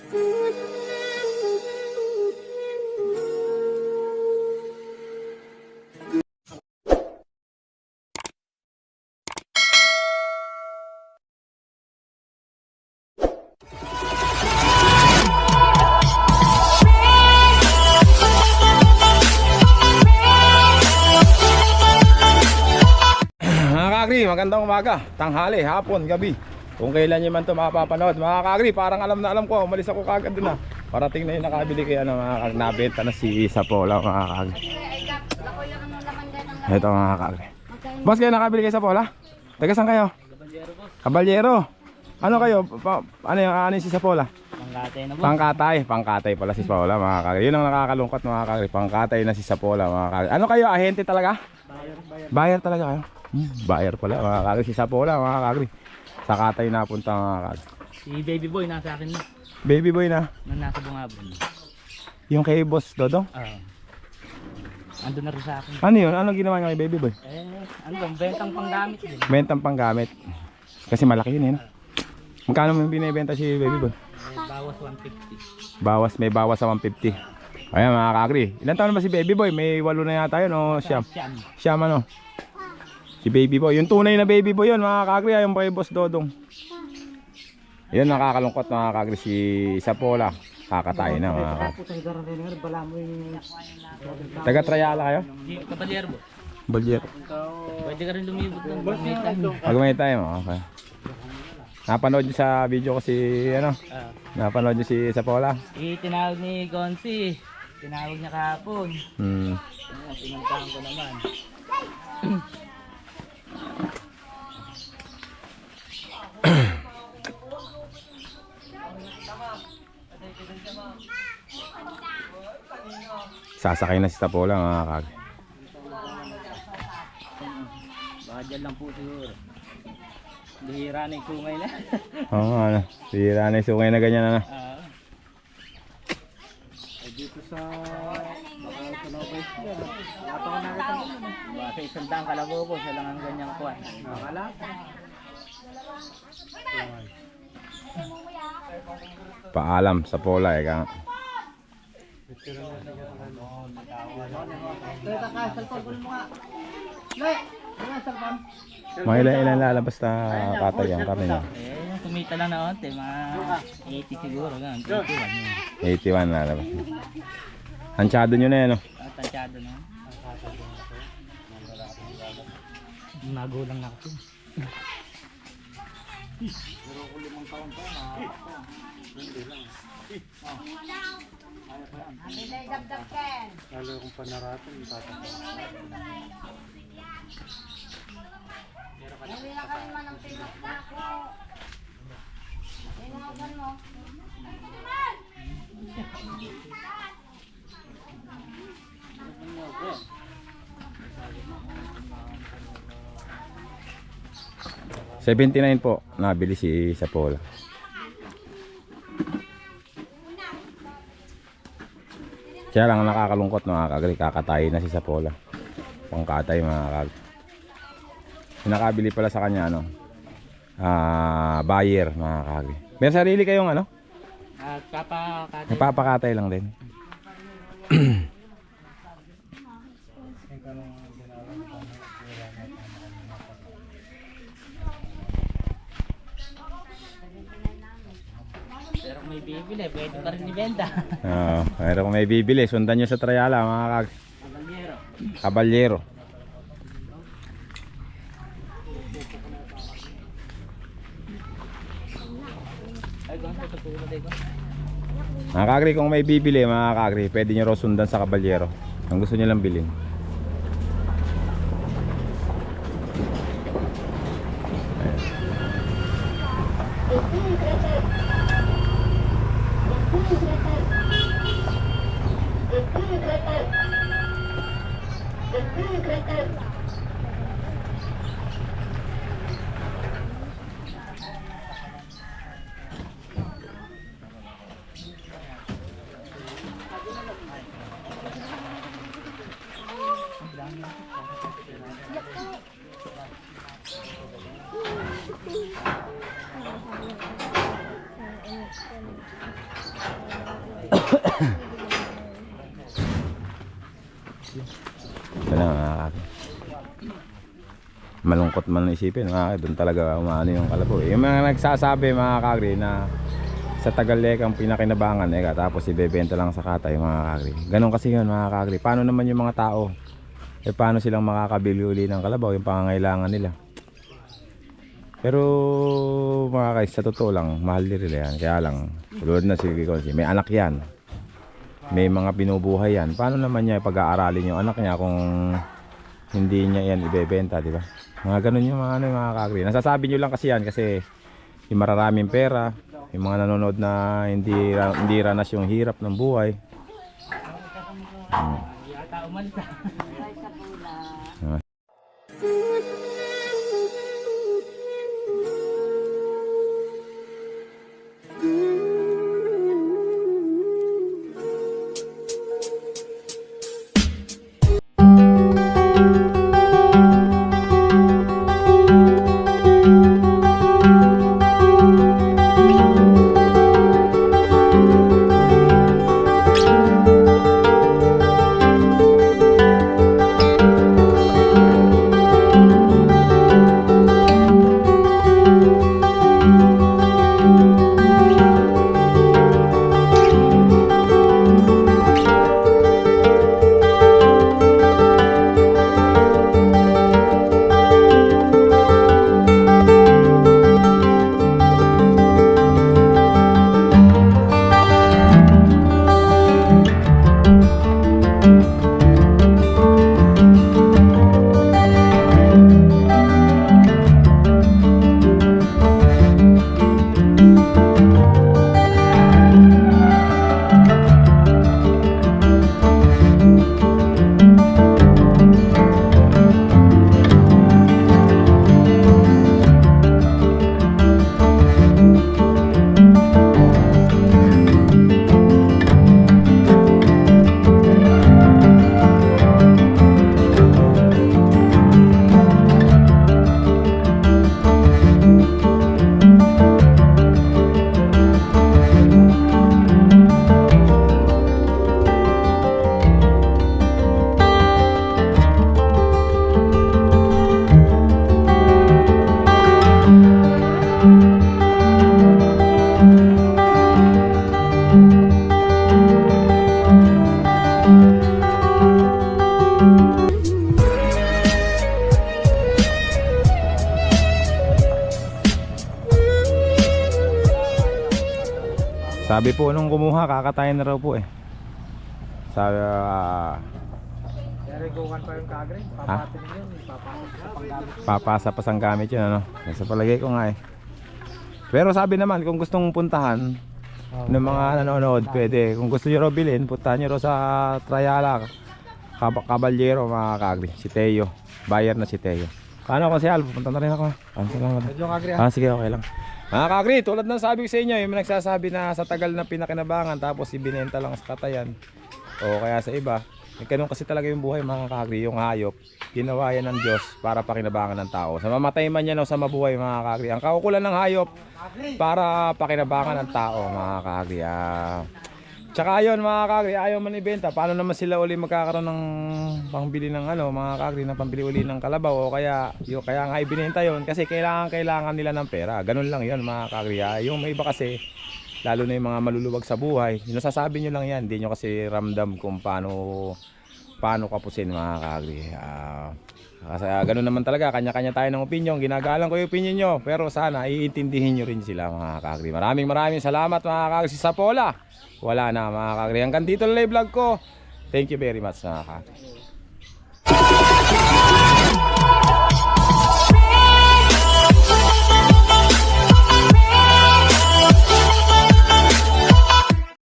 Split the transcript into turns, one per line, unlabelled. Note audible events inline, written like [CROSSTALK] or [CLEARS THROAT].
Mga kagri, magandang umaga, tanghali, hapon, gabi. Kung kailan nyo man ito mapapanood. Mga kagri, parang alam na alam ko, umalis ako kagad doon na. Parating na yung nakabili kaya ano, mga kagri, nabenta na si Sapola, mga kagri. Ito mga kagri. Boss, kayo nakabili kayo sa Pola? Taga saan kayo? Kabalyero. Ano kayo? Pa, ano yung ano yung si Sapola?
Pangkatay na po.
Pangkatay, pangkatay pala si Sapola, mga kagri. Yun ang nakakalungkot mga kagri, pangkatay na si Sapola, mga kagri. Ano kayo, ahente talaga? Buyer talaga kayo? Hmm, buyer pala, mga kagri. Si Sapola, mga kagri. Sa katay napunta, mga kagri.
Si baby boy nasa akin na.
Baby boy na.
Nang nasa bungabon.
Yung kay Boss Dodong.
Oo. Ando na rin sa akin.
Ano yun? Anong ginawa niya kay Baby Boy?
Eh, ano bang bentang panggamit din.
Bentang panggamit. Kasi malaki yun eh. No? Magkano mo binibenta si Baby Boy?
Eh, bawas 150.
Bawas, may bawas sa 150. Ayan mga kagri. Ilan taon na ba si Baby Boy? May walo na yata yun o siyam?
Siyam.
Siyam ano? Si Baby Boy. Yung tunay na Baby Boy yun mga kagri. Yung kay Boss Dodong. Yan nakakalungkot mga kagri si Sapola. Kakatay na mga kagri. Taga Trayala kayo?
Kabalyero po.
Balyero.
Pwede ka rin lumibot ng.
Pag may time, okay. Napanood niyo sa video ko si ano?
Ah.
Napanood niyo si Sapola?
Eh, tinawag ni Gonzi. Tinawag niya kahapon.
Hmm.
Ayan, pinuntahan ko naman. [CLEARS THROAT]
Sasakay na si Sapola mga kagri.
Baka dyan lang po siguro. Bihira na yung sungay na. [LAUGHS]
Oo nga ano. Sira na yung sungay na ganyan ano.
Ah. Eh, dito sa baka sa Nobel sila. Wala pa ko nakita mo. Baka sa isang daang kalabobo, siya lang ang ganyang kuwan. Nakala.
Paalam Sapola eh. Kang...
Kaya ka, salpon ko mo nga. Le! Mga salpon.
Mga ilan ilan lalabas na katay ang karne niya.
Eh, kumita lang na onte, mga 80 siguro, ganun. 81 yun.
81 lalabas. Hansyado nyo na yan oh.
Ah, Tansyado na. Nagulang na ako
taon pa
na ako. Hindi lang. Oh. Ayaw pa yan. Hindi na idagdag
ken.
Lalo kung panaratin, tatakot.
Hindi na kami man ang pinaknak ko. Mo.
79 po. Nabili si Sapola. Kaya lang nakakalungkot mga kagri. Kakatay na si Sapola. Pangkatay mga kagri. Nakabili pala sa kanya ano. Ah, buyer mga kagri. May sarili kayong ano?
At papakatay.
Papakatay lang din.
Pero may bibili, pwede pa rin ibenta.
Oo, [LAUGHS] ah, pero kung may bibili, sundan nyo sa Trayala ah, mga kag...
Kabalyero.
Kabalyero. Mga kagri, kung may bibili mga kagri, pwede nyo raw sa kabalyero. Ang gusto nyo lang bilhin. Ayan. Ito na mga. Malungkot man isipin mga kagri. Doon talaga umano yung kalabaw. eh. Yung mga nagsasabi mga kagri na sa Tagalek ang pinakinabangan eh tapos ibebenta lang sa katay mga kagri. Ganon kasi yun mga kagri. Paano naman yung mga tao? Eh paano silang makakabili uli ng kalabaw yung pangangailangan nila? Pero mga guys, sa totoo lang, mahal din nila yan. Kaya lang, tulad na si Konsi, may anak yan. May mga binubuhay yan. Paano naman niya pag-aaralin yung anak niya kung hindi niya yan ibebenta, di ba? Mga ganun yung mga, ano, yung mga kagri. Nasasabi nyo lang kasi yan kasi yung mararaming pera, yung mga nanonood na hindi, hindi ranas yung hirap ng buhay.
Yata [LAUGHS]
Sabi po nung kumuha, kakatayin na raw po eh. Sabi, ah,
Regukan pa yung kagre. Papatin yun. Sa panggamit.
papasa pa sang gamit yun ano. Sa palagay ko nga eh. Pero sabi naman kung gustong puntahan ng mga nanonood, pwede. Kung gusto nyo raw bilhin, puntahan nyo raw sa Triala. Kab Caballero mga kagri. Si Teo. Buyer na si Teo. Paano ako si Al? Pupunta na rin ako. Ah, salamat.
Kagre
Ah, sige, okay lang. Mga kagri, tulad ng sabi ko sa inyo, yung nagsasabi na sa tagal na pinakinabangan tapos ibinenta lang sa katayan o kaya sa iba. Eh, ganun kasi talaga yung buhay mga kagri, yung hayop. Ginawa yan ng Diyos para pakinabangan ng tao. Sa mamatay man yan o sa mabuhay mga kagri. Ang kaukulan ng hayop para pakinabangan ng tao mga kagri. Ah, Tsaka ayun mga kagri, ayaw man ibenta. Paano naman sila uli magkakaroon ng pangbili ng ano, mga kagri na pambili uli ng kalabaw o kaya yung kaya nga ibinenta yon kasi kailangan kailangan nila ng pera. Ganun lang 'yon mga kagri. Ah, Yung may iba kasi lalo na yung mga maluluwag sa buhay, yung nasasabi nyo lang yan, hindi nyo kasi ramdam kung paano paano kapusin mga kagri. Ah, kasi ganun naman talaga, kanya-kanya tayo ng opinion. Ginagalang ko yung opinion nyo, pero sana iintindihin nyo rin sila mga kagri. Maraming maraming salamat mga kagri sa Pola. Wala na mga kagri. Hanggang dito na vlog ko. Thank you very much mga kagri.